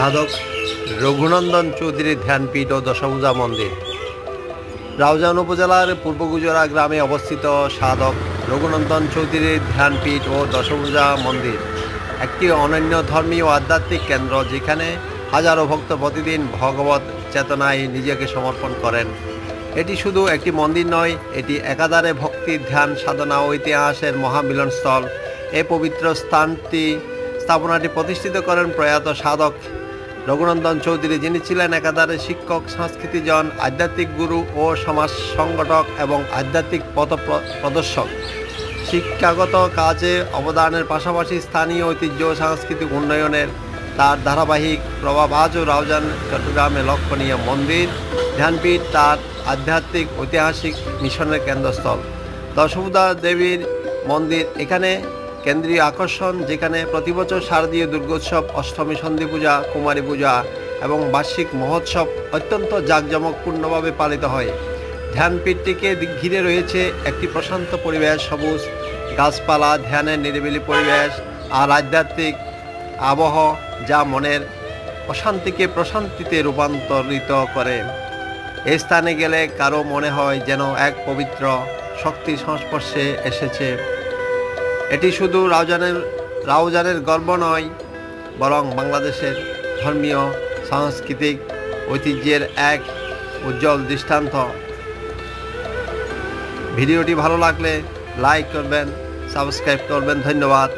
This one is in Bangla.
সাধক রঘুনন্দন চৌধুরীর ধ্যানপীঠ ও দশভূজা মন্দির। রাউজান উপজেলার পূর্ব গুজরা গ্রামে অবস্থিত সাধক রঘুনন্দন চৌধুরীর ধ্যানপীঠ ও দশভূজা মন্দির একটি অনন্য ধর্মীয় আধ্যাত্মিক কেন্দ্র যেখানে হাজারো ভক্ত প্রতিদিন ভগবত চেতনায় নিজেকে সমর্পণ করেন। এটি শুধু একটি মন্দির নয়, এটি একাধারে ভক্তি, ধ্যান, সাধনা ও ইতিহাসের মহামিলনস্থল। এ পবিত্র স্থানটি স্থাপনাটি প্রতিষ্ঠিত করেন প্রয়াত সাধক রঘুনন্দন চৌধুরী যিনি ছিলেন একাধারে শিক্ষক সংস্কৃতিজন আধ্যাত্মিক গুরু ও সমাজ সংগঠক এবং আধ্যাত্মিক পথ প্রদর্শক। শিক্ষাগত কাজে অবদানের পাশাপাশি স্থানীয় ঐতিহ্য, সাংস্কৃতিক উন্নয়নের তার ধারাবাহিক প্রভাব আজও রাউজান, চট্টগ্রামে লক্ষণীয় মন্দির, ধ্যানপীঠ, তার আধ্যাত্মিক, ঐতিহাসিক মিশনের কেন্দ্রস্থল। দশভূদা দেবীর মন্দির এখানে কেন্দ্রীয় আকর্ষণ, যেখানে প্রতিবছর শারদীয় দুর্গোৎসব, অষ্টমী সন্ধি পূজা, কুমারী পূজা এবং বার্ষিক মহোৎসব অত্যন্ত জাঁকজমকপূর্ণভাবে পালিত হয়। ধ্যানপীঠটিকে ঘিরে রয়েছে একটি প্রশান্ত পরিবেশ, সবুজ গাছপালা, ধ্যানের নিরিবিলি পরিবেশ, আর আধ্যাত্মিক আবহ যা মনের অশান্তিকে প্রশান্তিতে রূপান্তরিত করে। এই স্থানে গেলে কারও মনে হয় যেন এক পবিত্র শক্তির সংস্পর্শে এসেছে। এটি শুধু রাউজানের রাউজানের গর্ব নয়, বরং বাংলাদেশের ধর্মীয়, সাংস্কৃতিক ঐতিহ্যের এক উজ্জ্বল দৃষ্টান্ত। ভিডিওটি ভালো লাগলে লাইক করবেন, সাবস্ক্রাইব করবেন, ধন্যবাদ।